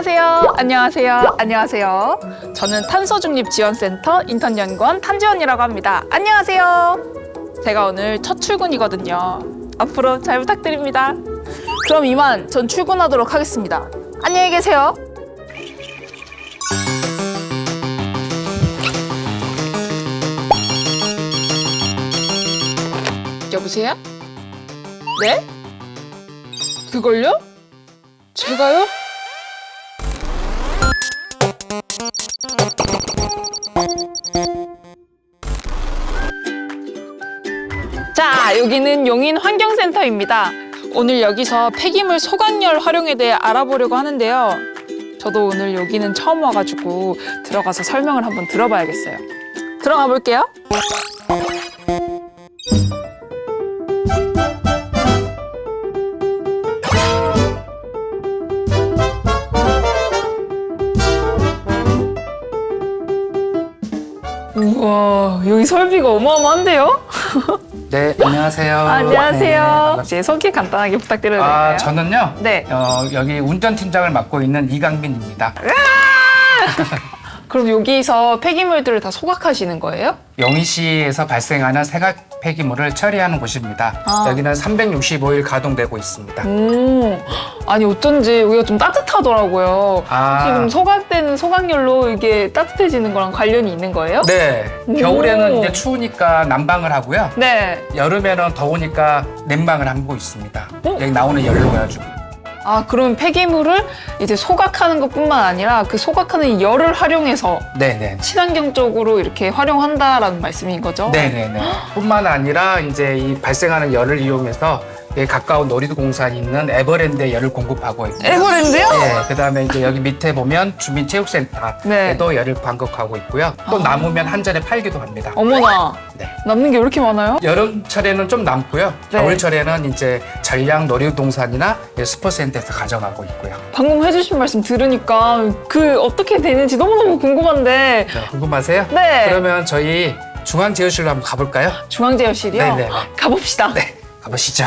안녕하세요. 안녕하세요. 안녕하세요. 저는 탄소중립지원센터 인턴연구원 탄지원이라고 합니다. 안녕하세요. 제가 오늘 첫 출근이거든요. 앞으로 잘 부탁드립니다. 그럼 이만 전 출근하도록 하겠습니다. 안녕히 계세요. 여보세요? 네? 그걸요? 제가요? 자, 여기는 용인 환경센터입니다. 오늘 여기서 폐기물 소각열 활용에 대해 알아보려고 하는데요. 저도 오늘 여기는 처음 와가지고 들어가서 설명을 한번 들어봐야겠어요. 들어가 볼게요. 우와, 여기 설비가 어마어마한데요? 네, 안녕하세요. 안녕하세요. 네. 이제 소개 간단하게 부탁드려도 될까요? 아, 저는요. 네. 어, 여기 운전팀장을 맡고 있는 이강빈입니다. 그럼 여기서 폐기물들을 다 소각하시는 거예요? 영희시에서 발생하는 생활 폐기물을 처리하는 곳입니다. 아. 여기는 365일 가동되고 있습니다. 오, 아니 어쩐지 여기가 좀 따뜻하더라고요. 아. 지금 소각되는 소각열로 이게 따뜻해지는 거랑 관련이 있는 거예요? 네, 오. 겨울에는 이제 추우니까 난방을 하고요. 네. 여름에는 더우니까 냉방을 하고 있습니다. 어? 여기 나오는 열로 가지고. 아, 그럼 폐기물을 이제 소각하는 것뿐만 아니라 그 소각하는 열을 활용해서 네, 네. 친환경적으로 이렇게 활용한다라는 말씀인 거죠? 네네네. 뿐만 아니라 이제 이 발생하는 열을 이용해서 이 가까운 놀이동산이 있는 에버랜드에 열을 공급하고 있고요. 에버랜드요? 네, 그다음에 이제 여기 밑에 보면 주민체육센터에도 네. 열을 반급하고 있고요. 또 아. 남으면 한 잔에 팔기도 합니다. 어머나. 네. 남는 게 왜 이렇게 많아요? 여름철에는 좀 남고요. 네. 겨울철에는 이제 전량 놀이동산이나 스포센터에서 가져가고 있고요. 방금 해주신 말씀 들으니까 그 어떻게 되는지 너무너무 궁금한데 네, 궁금하세요? 네. 그러면 저희 중앙제어실로 한번 가볼까요? 중앙제어실이요? 네네. 가봅시다. 네, 가보시죠.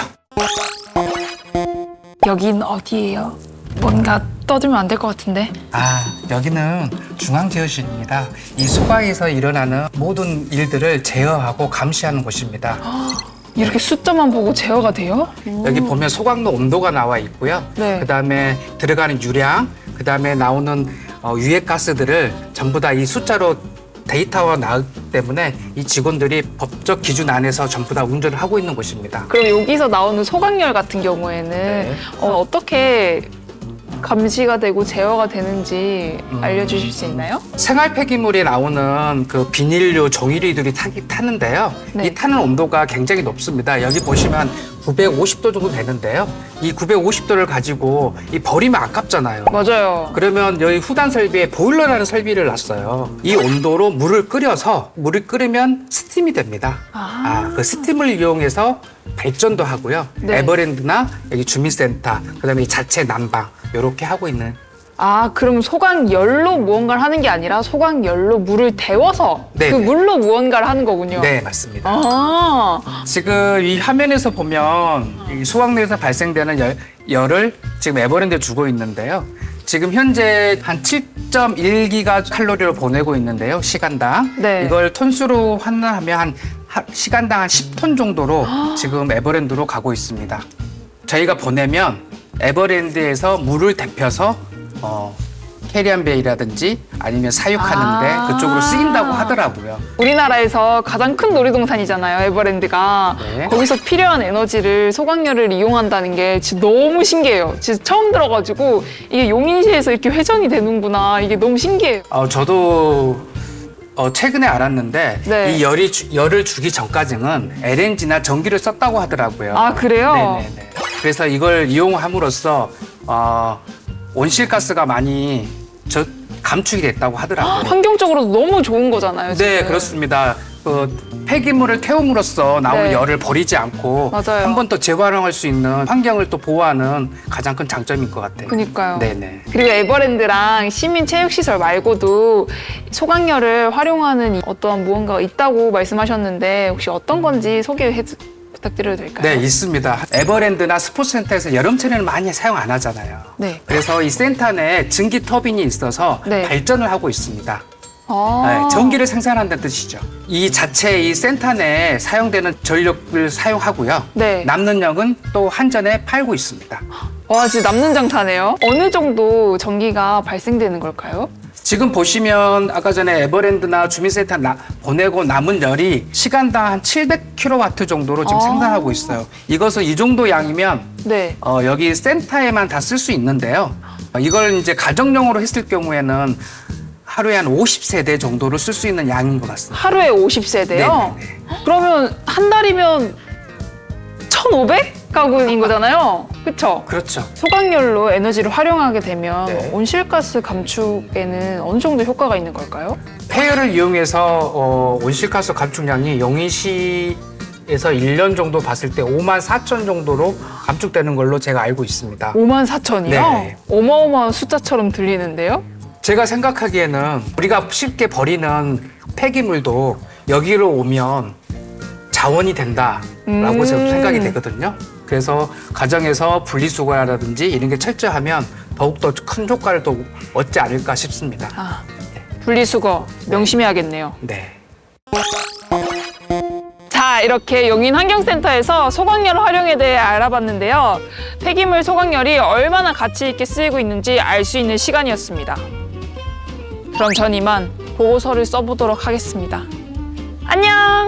여긴 어디예요? 뭔가 떠들면 안 될 것 같은데. 아, 여기는 중앙제어실입니다. 이 소각에서 일어나는 모든 일들을 제어하고 감시하는 곳입니다. 이렇게 숫자만 보고 제어가 돼요? 여기 보면 소각로 온도가 나와 있고요. 네. 그다음에 들어가는 유량, 그다음에 나오는 어, 유해 가스들을 전부 다 이 숫자로 데이터가 나오기 때문에 이 직원들이 법적 기준 안에서 전부 다 운전을 하고 있는 곳입니다. 그럼 여기서 나오는 소각열 같은 경우에는 네. 어, 떻게 감시가 되고 제어가 되는지 음. 알려주실 수 있나요? 생활 폐기물이 나오는 그 비닐류, 종이류들이 타기 타는데요. 네. 이 타는 온도가 굉장히 높습니다. 여기 보시면 950도 정도 되는데요. 이 950도를 가지고 이 버리면 아깝잖아요. 맞아요. 그러면 여기 후단 설비에 보일러라는 설비를 놨어요. 이 온도로 물을 끓여서 물을 끓이면 스팀이 됩니다. 아. 아, 그 스팀을 이용해서 발전도 하고요. 네. 에버랜드나 여기 주민센터, 그다음에 이 자체 난방 이렇게 하고 있는. 아, 그럼 소각열로 무언가를 하는 게 아니라 소각열로 물을 데워서 네, 그 네. 물로 무언가를 하는 거군요. 네, 맞습니다. 아, 지금 이 화면에서 보면 이 소각내에서 발생되는 열, 열을 지금 에버랜드에 주고 있는데요. 지금 현재 한 7.1기가 칼로리를 보내고 있는데요. 시간당. 네. 이걸 톤수로 환산하면 한 하- 시간당 한 10톤 정도로 지금 에버랜드로 가고 있습니다. 저희가 보내면 에버랜드에서 물을 데펴서 어, 캐리안 베이라든지 아니면 사육하는데 아. 그쪽으로 쓰인다고 하더라고요. 우리나라에서 가장 큰 놀이동산이잖아요, 에버랜드가. 네. 거기서 필요한 에너지를 소각열을 이용한다는 게 진짜 너무 신기해요. 진짜 처음 들어가지고 이게 용인시에서 이렇게 회전이 되는구나. 이게 너무 신기해요. 어, 저도 어, 최근에 알았는데 네. 이 열이 주- 열을 주기 전까지는 LNG나 전기를 썼다고 하더라고요. 아, 그래요? 네네네. 그래서 이걸 이용함으로써 어, 온실가스가 많이 저, 감축이 됐다고 하더라고요. 환경적으로도 너무 좋은 거잖아요. 네, 지금. 그렇습니다. 그 폐기물을 태움으로써 나오는 네. 열을 버리지 않고 맞아요. 한 번 더 재활용할 수 있는 환경을 또 보호하는 가장 큰 장점일 것 같아요. 그니까요. 네네. 그리고 에버랜드랑 시민 체육시설 말고도 소각열을 활용하는 어떠한 무언가가 있다고 말씀하셨는데 혹시 어떤 건지 소개해 주- 부탁드려도 될까요? 네, 있습니다. 에버랜드나 스포츠센터에서 여름철에는 많이 사용 안 하잖아요. 네. 그래서 이 센터 내에 증기 터빈이 있어서 네. 발전을 하고 있습니다. 아. 네, 전기를 생산한다는 뜻이죠. 이 자체 이 센터 내에 사용되는 전력을 사용하고요. 네. 남는 역은 또 한전에 팔고 있습니다. 와, 진짜 남는 장사네요. 어느 정도 전기가 발생되는 걸까요? 지금 보시면 아까 전에 에버랜드나 주민센터 나- 보내고 남은 열이 시간당 한 700kW 정도로 지금 아. 생산하고 있어요. 이것은 이 정도 양이면 네. 어, 여기 센터에만 다 쓸 수 있는데요. 어, 이걸 이제 가정용으로 했을 경우에는 하루에 한 50세대 정도를 쓸 수 있는 양인 것 같습니다. 하루에 50세대요? 네네네. 그러면 한 달이면 1,500 가구인 거잖아요. 그쵸? 그렇죠. 소각열로 에너지를 활용하게 되면 네. 온실가스 감축에는 어느 정도 효과가 있는 걸까요? 폐열을 이용해서 어, 온실가스 감축량이 영인시 에서 1년 정도 봤을 때 5만 4천 정도로 감축되는 걸로 제가 알고 있습니다. 5만 4천이요? 네. 어마어마한 숫자처럼 들리는데요? 제가 생각하기에는 우리가 쉽게 버리는 폐기물도 여기로 오면 자원이 된다라고 음. 생각이 되거든요. 그래서 가정에서 분리수거라든지 이런 게 철저하면 더욱더 큰 효과를 또 얻지 않을까 싶습니다. 아, 분리수거 명심해야겠네요. 네. 자, 이렇게 용인 환경센터에서 소각열 활용에 대해 알아봤는데요. 폐기물 소각열이 얼마나 가치 있게 쓰이고 있는지 알 수 있는 시간이었습니다. 그럼 전 이만 보고서를 써보도록 하겠습니다. 안녕!